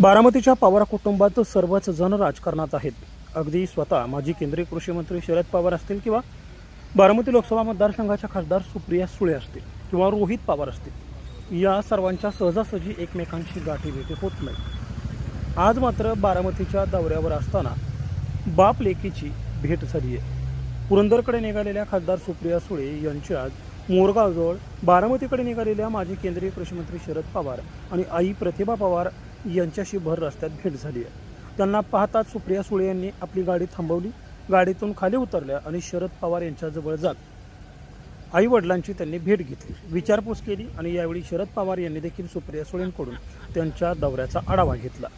बारामतीच्या पवार कुटुंबात सर्वच जण राजकारणात आहेत. अगदी स्वतः माजी केंद्रीय कृषी मंत्री शरद पवार असतील किंवा बारामती लोकसभा मतदारसंघाच्या खासदार सुप्रिया सुळे असतील किंवा रोहित पवार असतील या सर्वांच्या सहजासहजी एकमेकांशी गाठीभेटी होत नाही. आज मात्र बारामतीच्या दौऱ्यावर असताना बाप लेकीची भेट झाली आहे. पुरंदरकडे निघालेल्या खासदार सुप्रिया सुळे यांची आज मोरगावजवळ बारामतीकडे निघालेल्या माजी केंद्रीय कृषीमंत्री शरद पवार आणि आई प्रतिभा पवार यांच्याशी भर रस्त्यात भेट झाली आहे. त्यांना पाहताच सुप्रिया सुळे यांनी आपली गाडी थांबवली. गाडीतून खाली उतरल्या आणि शरद पवार यांच्याजवळ जात आई वडिलांची त्यांनी भेट घेतली. विचारपूस केली आणि यावेळी शरद पवार यांनी देखील सुप्रिया सुळेंकडून त्यांच्या दौऱ्याचा आढावा घेतला.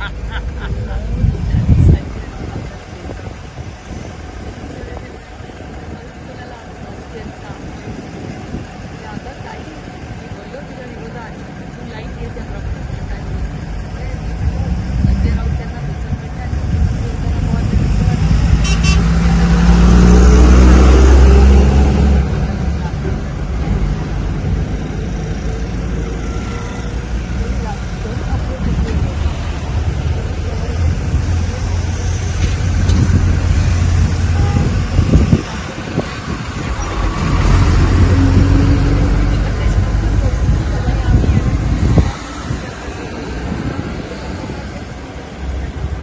ha ha ha